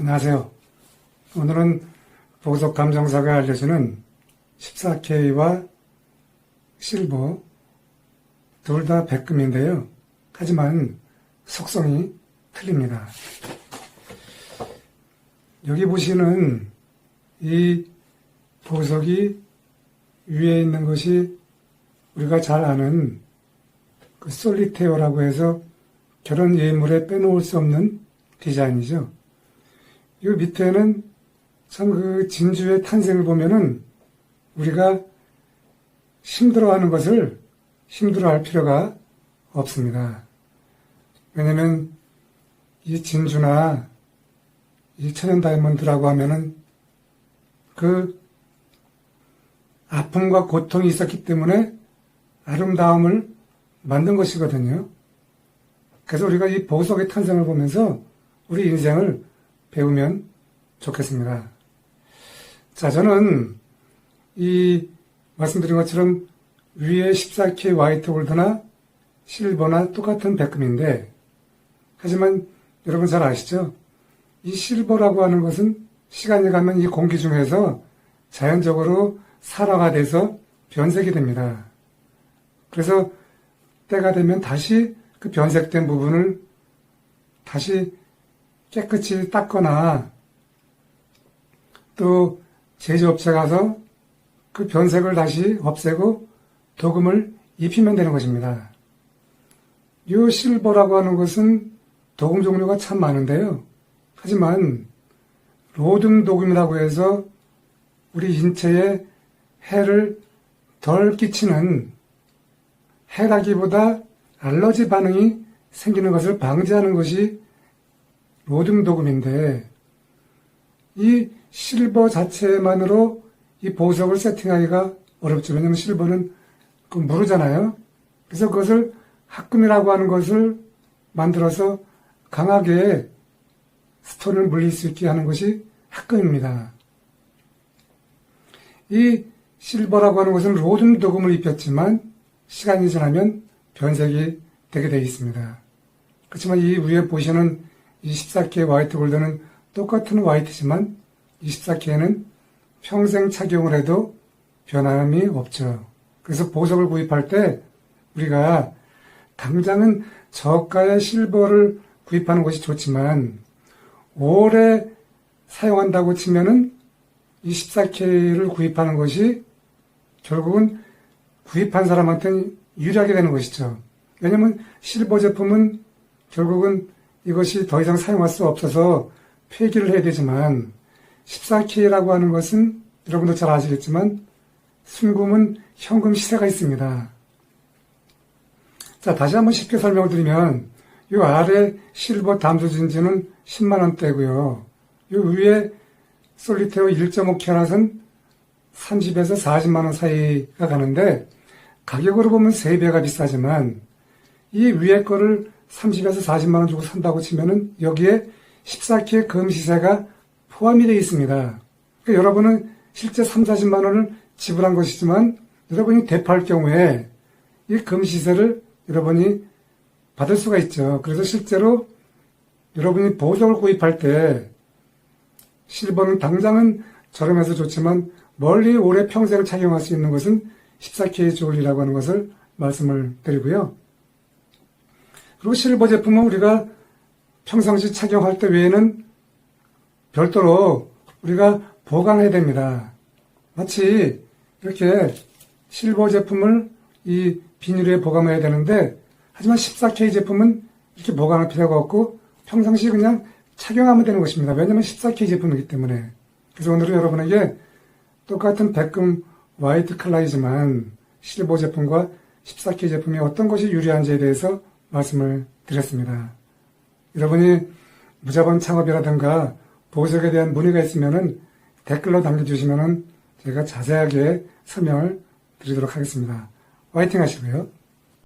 안녕하세요. 오늘은 보석 감정사가 알려주는 14K와 실버 둘 다 백금인데요. 하지만 속성이 틀립니다. 여기 보시는 이 보석이 위에 있는 것이 우리가 잘 아는 그 솔리테어라고 해서 결혼 예물에 빼놓을 수 없는 디자인이죠. 이 밑에는 참 그 진주의 탄생을 보면은 우리가 힘들어하는 것을 힘들어할 필요가 없습니다. 왜냐면 이 진주나 이 천연 다이아몬드라고 하면은 그 아픔과 고통이 있었기 때문에 아름다움을 만든 것이거든요. 그래서 우리가 이 보석의 탄생을 보면서 우리 인생을 배우면 좋겠습니다. 자, 저는 이 말씀드린 것처럼 위에 14K 화이트 골드나 실버나 똑같은 백금인데, 하지만 여러분 잘 아시죠? 이 실버라고 하는 것은 시간이 가면 이 공기 중에서 자연적으로 산화가 돼서 변색이 됩니다. 그래서 때가 되면 다시 그 변색된 부분을 다시 깨끗이 닦거나 또 제조업체 가서 그 변색을 다시 없애고 도금을 입히면 되는 것입니다. 이 실버라고 하는 것은 도금 종류가 참 많은데요. 하지만 로든 도금이라고 해서 우리 인체에 해를 덜 끼치는 해라기보다 알러지 반응이 생기는 것을 방지하는 것이 로등 도금인데 이 실버 자체만으로 이 보석을 세팅하기가 어렵죠. 왜냐하면 실버는 그 무르잖아요. 그래서 그것을 합금이라고 하는 것을 만들어서 강하게 스톤을 물릴 수 있게 하는 것이 합금입니다. 이 실버라고 하는 것은 로든 도금을 입혔지만 시간이 지나면 변색이 되게 되어 있습니다. 그렇지만 이 위에 보시는 이 14K 화이트 골드는 똑같은 화이트지만 24K는 평생 착용을 해도 변함이 없죠. 그래서 보석을 구입할 때 우리가 당장은 저가의 실버를 구입하는 것이 좋지만 오래 사용한다고 치면은 이 14K를 구입하는 것이 결국은 구입한 사람한테는 유리하게 되는 것이죠. 왜냐면 실버 제품은 결국은 이것이 더 이상 사용할 수 없어서 폐기를 해야 되지만 14K라고 하는 것은 여러분도 잘 아시겠지만 순금은 현금 시세가 있습니다. 자, 다시 한번 쉽게 설명을 드리면 이 아래 실버 담수 진지는 10만원대고요. 이 위에 솔리테어 1.5캐럿은 30에서 40만원 사이가 가는데 가격으로 보면 3배가 비싸지만 이 위에 거를 30에서 40만 원 주고 산다고 치면은 여기에 14K의 금 시세가 포함이 되어 있습니다. 그러니까 여러분은 실제 3, 40만 원을 지불한 것이지만 여러분이 대파할 경우에 이 금 시세를 여러분이 받을 수가 있죠. 그래서 실제로 여러분이 보석을 구입할 때 실버는 당장은 저렴해서 좋지만 멀리 오래 평생을 착용할 수 있는 것은 14K 주얼리라고 하는 것을 말씀을 드리고요. 그리고 실버 제품은 우리가 평상시 착용할 때 외에는 별도로 우리가 보강해야 됩니다. 마치 이렇게 실버 제품을 이 비닐에 보강해야 되는데 하지만 14K 제품은 이렇게 보강할 필요가 없고 평상시 그냥 착용하면 되는 것입니다. 왜냐하면 14K 제품이기 때문에. 그래서 오늘은 여러분에게 똑같은 백금 화이트 컬러이지만 실버 제품과 14K 제품이 어떤 것이 유리한지에 대해서 말씀을 드렸습니다. 여러분이 무자본 창업이라든가 보석에 대한 문의가 있으면 댓글로 남겨주시면 제가 자세하게 설명을 드리도록 하겠습니다. 화이팅 하시고요.